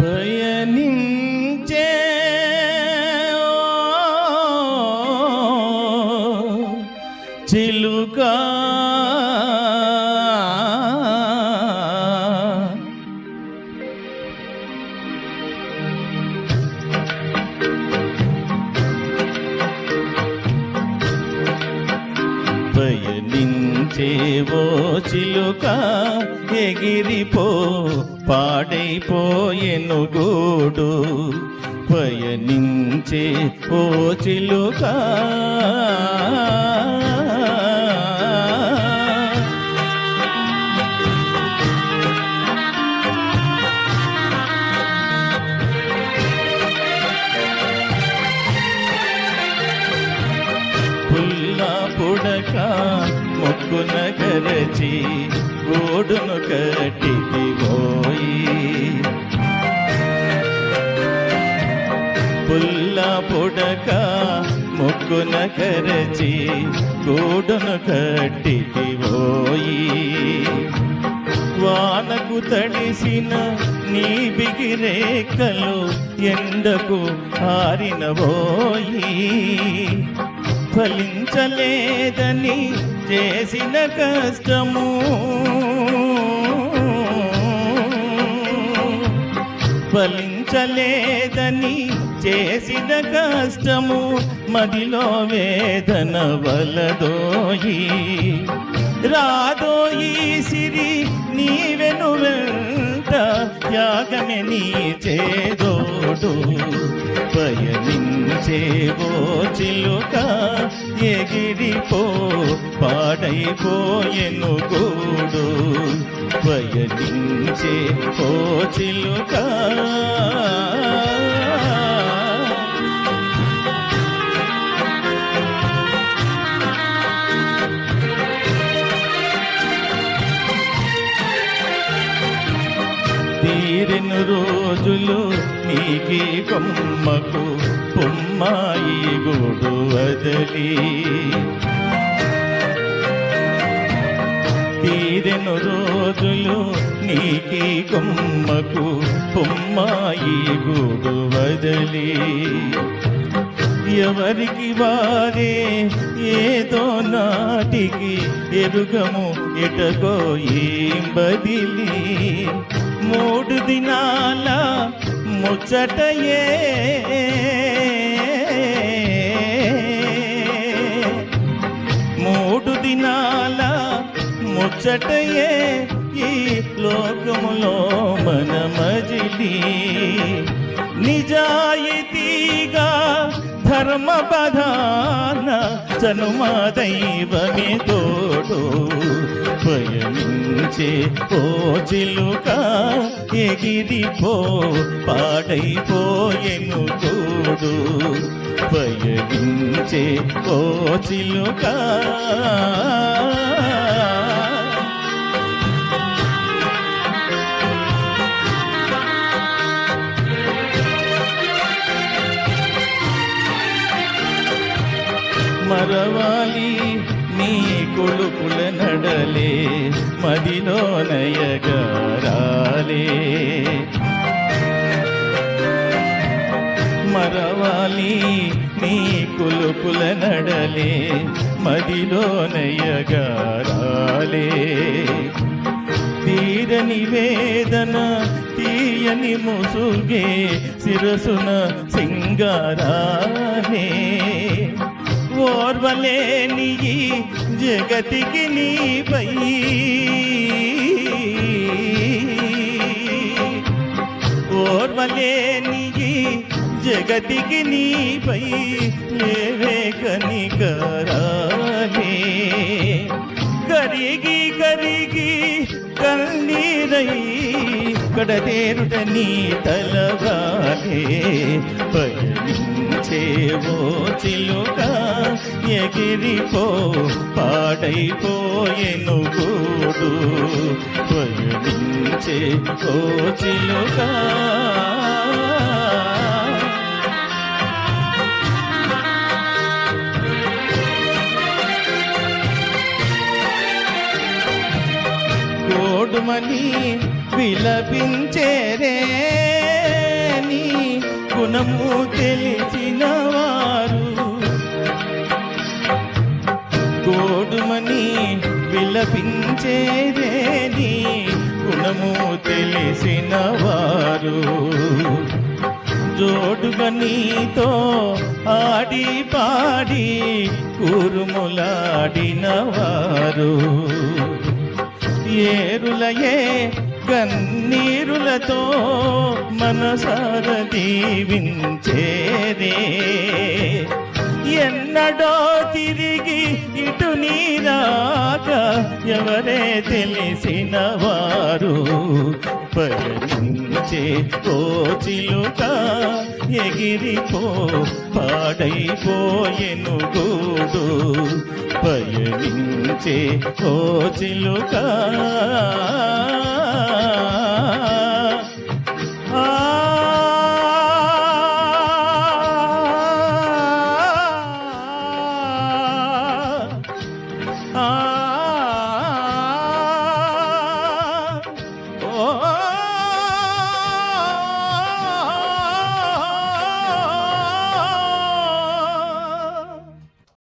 పయనించే చిలుక. పయనించేవో చిలుక ఎగిరిపో పాడైపోయెను గూడు పయనించే ఓ చిలుకా. ముక్కున కరచి గోడును కట్టిది పోయి. పుల్ల పొడక ముక్కున కరచి గోడును కట్టిది పోయి. వానకు తడిసిన నీ బిగిరేకలు ఎండకు ఆరినబోయి ఫలించలేదని చేసిన కష్టము. ఫలించలేదని చేసిన కష్టము. మదిలో వేదన వలదోయి. రాదోయి సిరి నీవెను వెంట త్యాగమే నీ చేదో. తోడు పయనించేవో చిలుక ఎగిరిపో పాడైపోయెను గూడు. పయనించే పో చిలుక తీరిన రోజులు నీకి కొమ్మకు పొమ్మాయి గోడు వదలి. తీరిన రోజులు నీకి కొమ్మకు పొమ్మాయి గోడు వదలి. ఎవరికి వారే ఏదో నాటికి ఎరుగము ఎటగో ఏం బదిలి. మూడు దినాల ముచ్చటయే. మూడు దినాల ముచ్చటయే ఈ లోకములో మన మజిలి నిజాయితీగా ధర్మ బధాన చనుమా దైవమే తోడు పయనించే ఓ చిలుక ఎగిరిపో పాడైపోయెను తోడు పయనించే ఓ చిలుక. మరవాలి నీ కొడుకుల నడలే మదిలో నయగారాలే మరవాలి నీ కొలుకుల నడలే మదిలో నయగారాలే తీరని వేదన తీయని ముసుగే శిరసున సింగారాలే. ఓర్వలేని ఈ జగతికి నీపై ఓర్వలేని ఈ జగతికి నీపై నేవే కనికరాలే. కరిగి కరిగి కన్నీరై కడతేరుట నీ తలగాలే పయనించేవో చిలుక ఎగిరిపో పాడైపోయెను గూడు పయనించే ఓ చిలుక. కోడుమని విలపించేరే గుణము తెలిసి వారు గోడుమని విలపించేదేని గుణము తెలిసిన వారు జోడుగా నీతో ఆడి పాడి కూరుములాడిన వారు ఏరులయే కన్నీరులతో మనసార దీవించేరే ఎన్నడో తిరిగి ఇటు నీరాక ఎవరే తెలిసిన వారు పరించే కోచిలుక ఎగిరిపో పాడైపోయెను గూడు. పయనించే కోచిలుక